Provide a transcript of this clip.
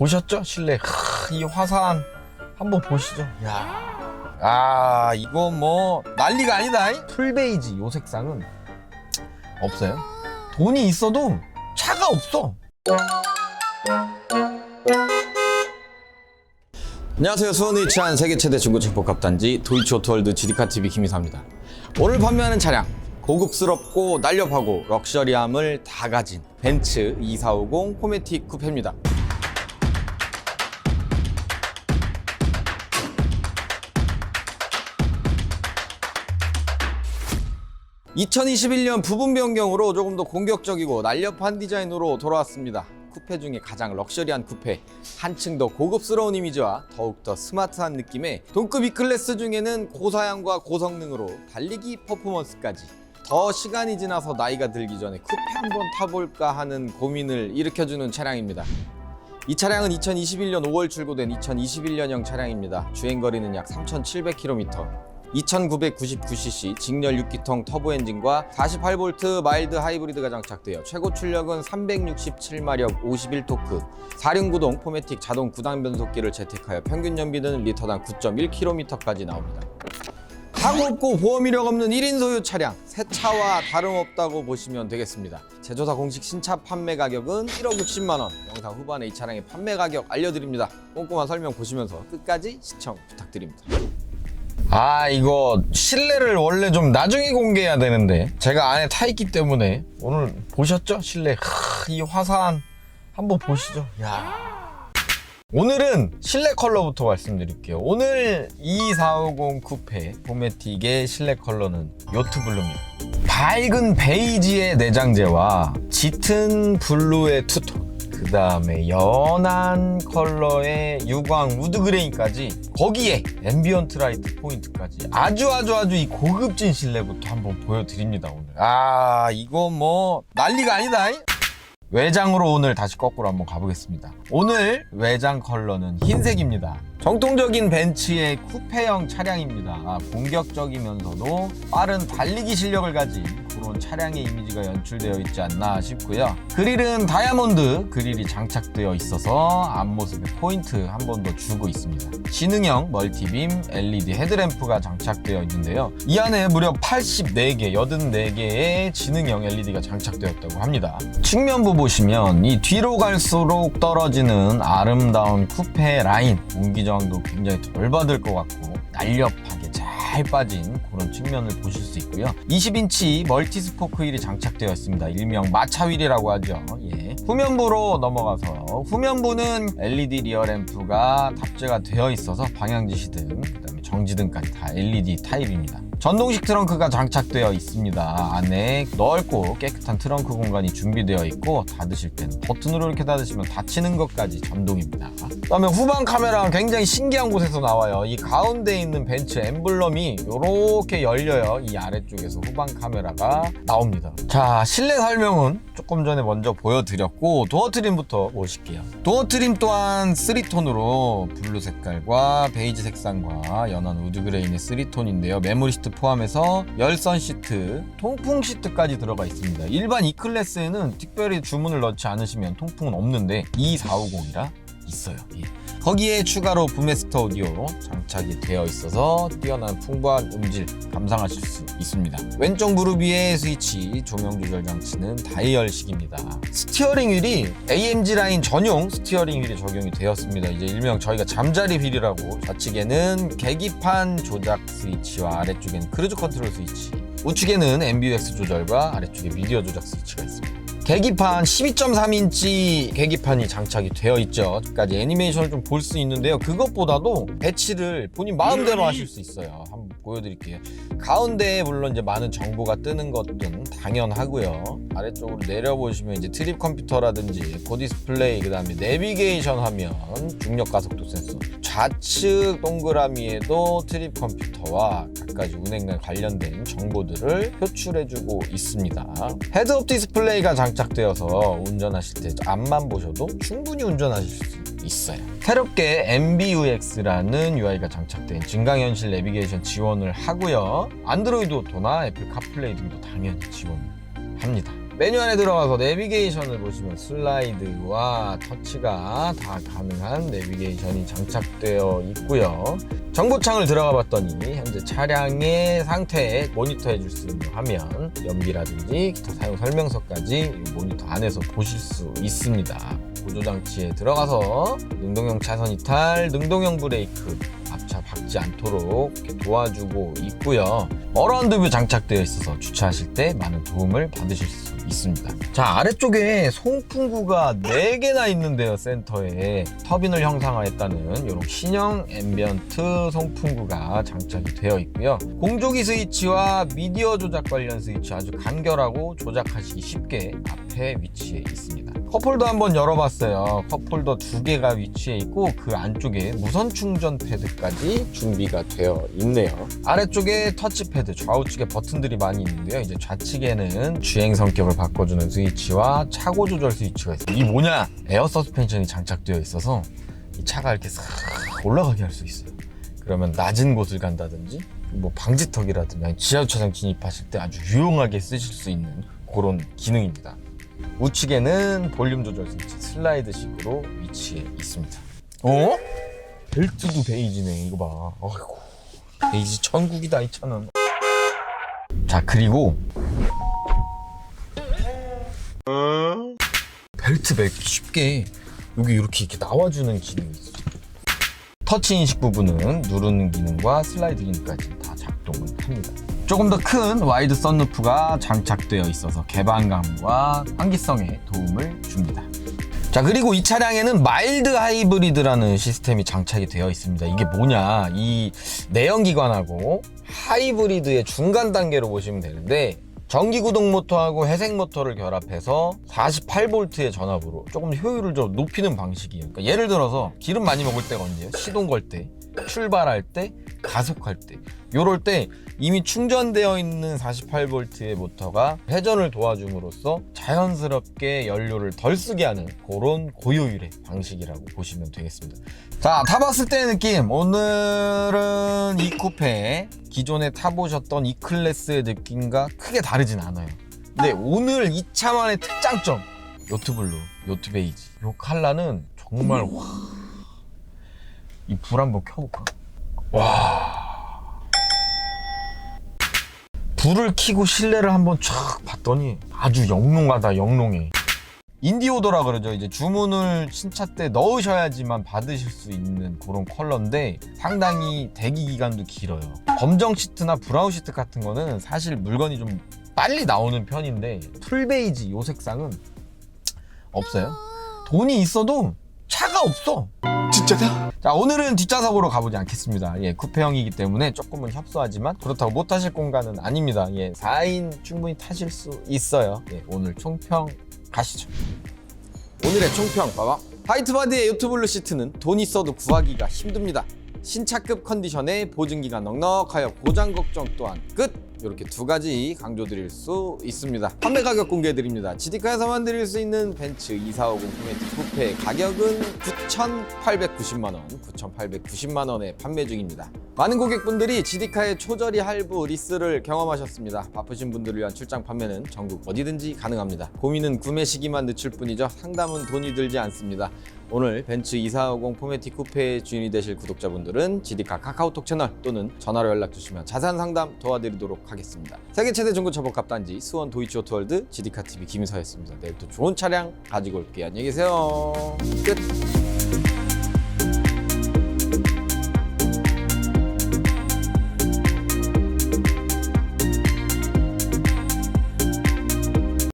보셨죠? 실내 하, 이 화사한 한번 보시죠. 야, 아 이거 뭐 난리가 아니다. 이? 풀베이지 요 색상은 없어요. 돈이 있어도 차가 없어. 안녕하세요. 수원에 위치한 세계 최대 중고차 복합단지 도이치오토월드 GD카TV 김이사입니다. 오늘 판매하는 차량 고급스럽고 날렵하고 럭셔리함을 다 가진 벤츠 2450 포메틱 쿠페입니다. (2021년) 부분 변경으로 조금 더 공격적이고 날렵한 디자인으로 돌아왔습니다 쿠페 중에 가장 럭셔리한 쿠페 한층 더 고급스러운 이미지와 더욱더 스마트한 느낌의 동급 E클래스 중에는 고사양과 고성능으로 달리기 퍼포먼스까지 더 시간이 지나서 나이가 들기 전에 쿠페 한번 타볼까 하는 고민을 일으켜주는 차량입니다 이 차량은 2021년 5월 출고된 2021년형 차량입니다. 주행거리는 약 3,700km. 2,999cc 직렬 6기통 터보 엔진과 48V 마일드 하이브리드가 장착되어 최고 출력은 367마력 51토크 4륜구동 포매틱 자동 9단 변속기를 채택하여 평균 연비는 리터당 9.1km까지 나옵니다. 사고 없고 보험 이력 없는 1인 소유 차량 새 차와 다름없다고 보시면 되겠습니다. 제조사 공식 신차 판매 가격은 1억 60만 원. 영상 후반에 이 차량의 판매 가격 알려드립니다. 꼼꼼한 설명 보시면서 끝까지 시청 부탁드립니다 아 이거 실내를 원래 좀 나중에 공개해야 되는데 제가 안에 타 있기 때문에 오늘 보셨죠? 실내. 하, 이 화사한. 한번 보시죠. 야. 오늘은 실내 컬러부터 말씀드릴게요. 오늘 2450 쿠페 포매틱의 실내 컬러는 요트 블루입니다. 밝은 베이지의 내장재와 짙은 블루의 투톤, 그 다음에 연한 컬러의 유광 우드 그레인까지 거기에 앰비언트 라이트 포인트까지 아주 아주 아주 이 고급진 실내부터 한번 보여드립니다 오늘. 아 이거 뭐 난리가 아니다. 외장으로 오늘 다시 거꾸로 한번 가보겠습니다. 오늘 외장 컬러는 흰색입니다. 정통적인 벤츠의 쿠페형 차량입니다. 아, 공격적이면서도 빠른 달리기 실력을 가진 그런 차량의 이미지가 연출되어 있지 않나 싶고요. 그릴은 다이아몬드 그릴이 장착되어 있어서 앞모습에 포인트 한 번 더 주고 있습니다. 지능형 멀티빔 LED 헤드램프가 장착되어 있는데요. 이 안에 무려 84개, 84개의 지능형 LED가 장착되었다고 합니다. 측면부 보시면 이 뒤로 갈수록 떨어지는 아름다운 쿠페 라인 공기 저항도 굉장히 덜 받을 것 같고 날렵하게 잘 빠진 그런 측면을 보실 수 있고요. 20인치 멀티 스포크 휠이 장착되어 있습니다. 일명 마차 휠이라고 하죠. 예. 후면부로 넘어가서 후면부는 LED 리어 램프가 탑재가 되어 있어서 방향 지시 등, 그다음에 정지 등까지 다 LED 타입입니다. 전동식 트렁크가 장착되어 있습니다. 안에 넓고 깨끗한 트렁크 공간이 준비되어 있고 닫으실 때는 버튼으로 이렇게 닫으시면 닫히는 것까지 전동입니다. 그다음에 후방 카메라는 굉장히 신기한 곳에서 나와요. 이 가운데 있는 벤츠 엠블럼이 이렇게 열려요. 이 아래쪽에서 후방 카메라가 나옵니다. 자 실내 설명은 조금 전에 먼저 보여드렸고 도어 트림부터 보실게요. 도어 트림 또한 3톤으로 블루 색깔과 베이지 색상과 연한 우드 그레인의 3톤인데요. 메모리 시트 포함해서 열선 시트, 통풍 시트까지 들어가 있습니다. 일반 E 클래스에는 특별히 주문을 넣지 않으시면 통풍은 없는데 2450이라 있어요. 예. 거기에 추가로 부메스터 오디오 장착이 되어 있어서 뛰어난 풍부한 음질 감상하실 수 있습니다. 왼쪽 무릎 위에 스위치 조명 조절 장치는 다이얼식입니다. 스티어링 휠이 AMG 라인 전용 스티어링 휠이 적용이 되었습니다. 이제 일명 저희가 잠자리 휠이라고 좌측에는 계기판 조작 스위치와 아래쪽에는 크루즈 컨트롤 스위치 우측에는 MBUX 조절과 아래쪽에 미디어 조작 스위치가 있습니다. 계기판 12.3인치 계기판이 장착이 되어 있죠. 까지 애니메이션을 좀 볼 수 있는데요. 그것보다도 배치를 본인 마음대로 하실 수 있어요. 한번 보여드릴게요. 가운데에 물론 이제 많은 정보가 뜨는 것은 당연하고요. 아래쪽으로 내려보시면 이제 트립 컴퓨터라든지 고 디스플레이 그다음에 내비게이션 화면, 중력 가속도 센서, 좌측 동그라미에도 트립 컴퓨터와 갖가지 운행과 관련된 정보들을 표출해주고 있습니다. 헤드업 디스플레이가 장 착되어서 운전하실 때 앞만 보셔도 충분히 운전하실 수 있어요. 새롭게 MBUX라는 UI가 장착된 증강현실 내비게이션 지원을 하고요. 안드로이드 오토나 애플 카플레이 등도 당연히 지원합니다. 메뉴 안에 들어가서 내비게이션을 보시면 슬라이드와 터치가 다 가능한 내비게이션이 장착되어 있고요. 정보창을 들어가 봤더니 현재 차량의 상태 모니터해 줄 수 있는 화면, 연비라든지 기타 사용 설명서까지 이 모니터 안에서 보실 수 있습니다. 보조 장치에 들어가서 능동형 차선 이탈, 능동형 브레이크, 앞차 박지 않도록 도와주고 있고요. 어라운드 뷰 장착되어 있어서 주차하실 때 많은 도움을 받으실 수 있습니다. 자, 아래쪽에 송풍구가 4개나 있는데요, 센터에. 터빈을 형상화했다는 이런 신형 앰비언트 송풍구가 장착이 되어 있고요. 공조기 스위치와 미디어 조작 관련 스위치 아주 간결하고 조작하시기 쉽게 앞에 위치해 있습니다. 컵홀더 한번 열어봤어요. 컵홀더 두 개가 위치해 있고 그 안쪽에 무선 충전 패드까지 준비가 되어 있네요. 아래쪽에 터치패드, 좌우측에 버튼들이 많이 있는데요. 이제 좌측에는 주행 성격을 바꿔주는 스위치와 차고 조절 스위치가 있어요. 이 뭐냐? 에어 서스펜션이 장착되어 있어서 이 차가 이렇게 싹 올라가게 할 수 있어요. 그러면 낮은 곳을 간다든지 뭐 방지턱이라든지 지하 주차장 진입하실 때 아주 유용하게 쓰실 수 있는 그런 기능입니다. 우측에는 볼륨 조절 스위치 슬라이드식으로 위치해 있습니다. 어? 벨트도 베이지네 이거 봐. 어이구 베이지 천국이다 이 차는. 자 그리고 벨트 매기 쉽게 여기 이렇게 이렇게 나와주는 기능이 있어. 터치 인식 부분은 누르는 기능과 슬라이드 기능까지 다 작동을 합니다. 조금 더 큰 와이드 썬루프가 장착되어 있어서 개방감과 환기성에 도움을 줍니다. 자 그리고 이 차량에는 마일드 하이브리드라는 시스템이 장착이 되어 있습니다. 이게 뭐냐 이 내연기관하고 하이브리드의 중간 단계로 보시면 되는데 전기 구동 모터하고 회색 모터를 결합해서 48V의 전압으로 조금 효율을 좀 높이는 방식이에요. 그러니까 예를 들어서 기름 많이 먹을 때가 언제예요? 시동 걸 때, 출발할 때, 가속할 때. 요럴 때 이미 충전되어 있는 48V의 모터가 회전을 도와줌으로써 자연스럽게 연료를 덜 쓰게 하는 그런 고효율의 방식이라고 보시면 되겠습니다. 자, 타봤을 때의 느낌. 오늘은 이 쿠페 기존에 타보셨던 이 클래스의 느낌과 크게 다르진 않아요. 근데 오늘 이 차만의 특장점 요트 블루, 요트 베이지. 요 컬러는 정말 와. 이 불 한번 켜볼까? 불을 켜고 실내를 한번 쫙 봤더니 아주 영롱하다 영롱해. 인디오더라 그러죠. 이제 주문을 신차 때 넣으셔야지만 받으실 수 있는 그런 컬러인데 상당히 대기 기간도 길어요. 검정 시트나 브라운 시트 같은 거는 사실 물건이 좀 빨리 나오는 편인데 풀베이지 요 색상은 없어요. 돈이 있어도 차가 없어 진짜다? 자 오늘은 뒷좌석으로 가보지 않겠습니다. 예 쿠페형이기 때문에 조금은 협소하지만 그렇다고 못 타실 공간은 아닙니다. 예 4인 충분히 타실 수 있어요. 예 오늘 총평 가시죠. 오늘의 총평 봐봐. 화이트바디의 요트블루 시트는 돈 있어도 구하기가 힘듭니다. 신차급 컨디션에 보증기가 넉넉하여 고장 걱정 또한 끝 이렇게 두 가지 강조드릴 수 있습니다. 판매 가격 공개드립니다. 지디카에서만 드릴 수 있는 벤츠 2450 포메티 쿠페 가격은 9,890만 원, 9,890만 원에 판매 중입니다. 많은 고객분들이 지디카의 초저리 할부 리스를 경험하셨습니다. 바쁘신 분들을 위한 출장 판매는 전국 어디든지 가능합니다. 고민은 구매 시기만 늦출 뿐이죠. 상담은 돈이 들지 않습니다. 오늘 벤츠 2450 포메티 쿠페의 주인이 되실 구독자분들은 지디카 카카오톡 채널 또는 전화로 연락 주시면 자세한 상담 도와드리도록 하겠습니다. 세계 최대 중고 차복 갑단지 수원 도이치 오토월드 지디카 TV 김서였습니다. 내일 또 좋은 차량 가지고 올게요. 안녕히 계세요. 끝.